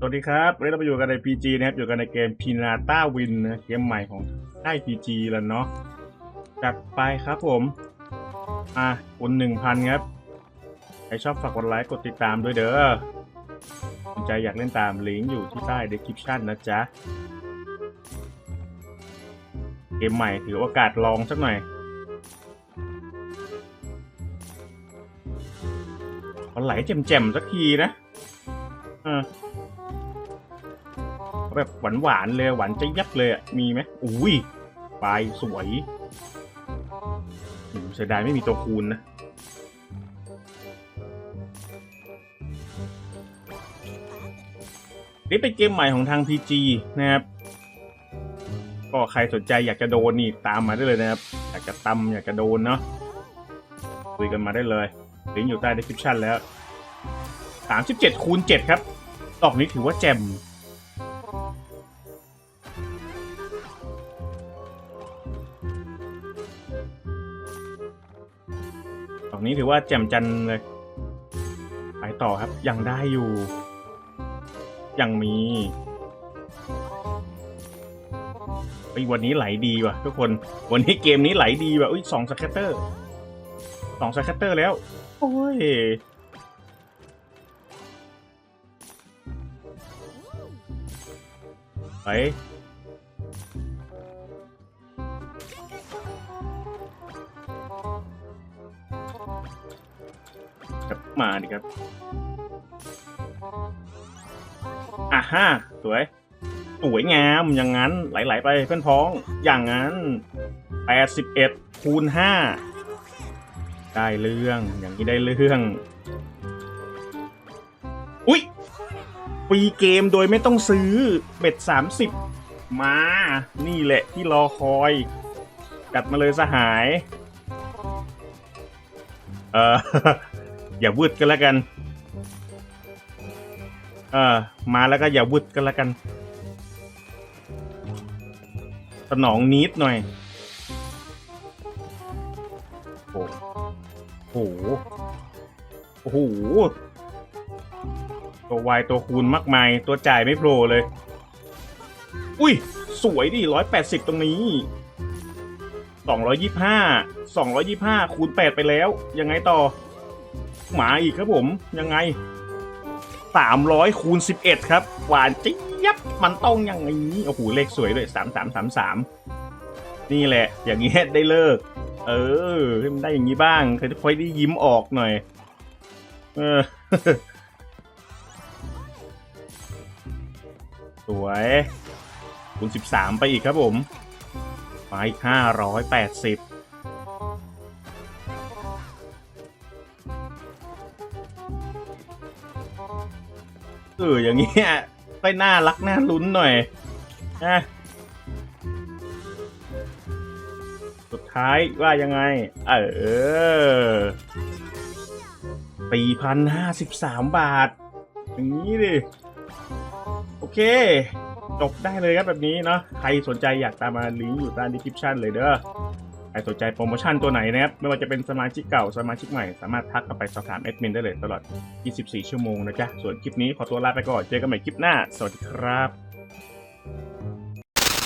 สวัสดีครับวันนี้เราไปอยู่กันใน PG นะครับ อยู่กันในเกม Pinata Win นะเกมใหม่ของค่าย PG แล้วเนาะ จัดไปครับผม อะคุณหนึ่งพันครับ ใครชอบฝากกดไลค์ กดติดตามด้วยเด้อสนใจอยากเล่นตามลิงก์อยู่ที่ใต้ description นะจ๊ะ เกมใหม่ถือโอกาสลองสักหน่อยขอไหลแจ่มๆสักทีนะออเอา แบบหวานๆเลยหวานจะยับเลยอะมีไหมอุ้ยปลายสวยอ้โหเสียดายไม่มีตัวคูณนะนี่เป็นเกมใหม่ของทาง PG นะครับ ก็ใครสนใจอยากจะโดนนี่ตามมาได้เลยนะครับ อยากจะตำอยากจะโดนเนาะคุยกันมาได้เลยลิงก์อยู่ใต้ description แล้ว 37คูณ7ครับดอกนี้ถือว่าแจ่ม ดอกนี้ถือว่าแจ่มจันเลย ไปต่อครับ ยังได้อยู่ ยังมีไอ้วันนี้ไหลดีว่ะทุกคน วันนี้เกมนี้ไหลดีว่ะอุ้ยสองสแคตเตอร์สองสแคตเตอร์แล้ว โอ้ย ไปครับมาดิครับ อะฮะสวย สวยงามอย่างนั้นไหลๆไปเพื่อนพ้องอย่างนั้น 81คูณ5ได้เรื่องอย่างนี้ได้เรื่อง ปีเกมโดยไม่ต้องซื้อเบ็ด30 มา นี่แหละที่รอคอยจัดมาเลยสหาย เอออย่าวืดกันแล้วกัน เออมาแล้วก็อย่าวืดกันแล้วกันสนองนิดหน่อย โอ้โห โอ้โห ตัววายตัวคูณมากมาย ตัวจ่ายไม่โผล่เลย อุ้ย สวยดิร้อยแปดสิบตรงนี้สองร้อยี่ห้าสองร้อยี่ห้าคูณแปดไปแล้ว ยังไงต่อ หมาอีกครับผม ยังไงสามร้อยคูณสิบเอ็ดครับ หวานจิ๊ยับ มันต้องอย่างนี้โอ้โหเลขสวยเลยสามสามสามสามนี่แหละ อย่างเงี้ได้เลิก เออให้มันได้อย่างนี้บ้างเคยค่อยได้ยิ้มออกหน่อย เออ สวยคูณสิบสามไปอีกครับผมไปห้าร้อยแปดสิบเอออย่างเงี้ยไปหน้ารักหน้าลุ้นหน่อยนะสุดท้ายว่ายังไง เออสี่พันห้าสิบสามบาท อย่างนี้ดิ เค จบได้เลยครับแบบนี้เนาะใครสนใจอยากตามมาลิงก์อยู่ใต้ดีคริปชันเลยเด้อใครสนใจโปรโมชั่นตัวไหนนะครับไม่ว่าจะเป็นสมาชิกเก่าสมาชิกใหม่ สามารถทักเข้าไปสอบถามแอดมินได้เลยตลอด 24 ชั่วโมงนะจ๊ะส่วนคลิปนี้ขอตัวลาไปก่อนเจอกันใหม่คลิปหน้า สวัสดีครับ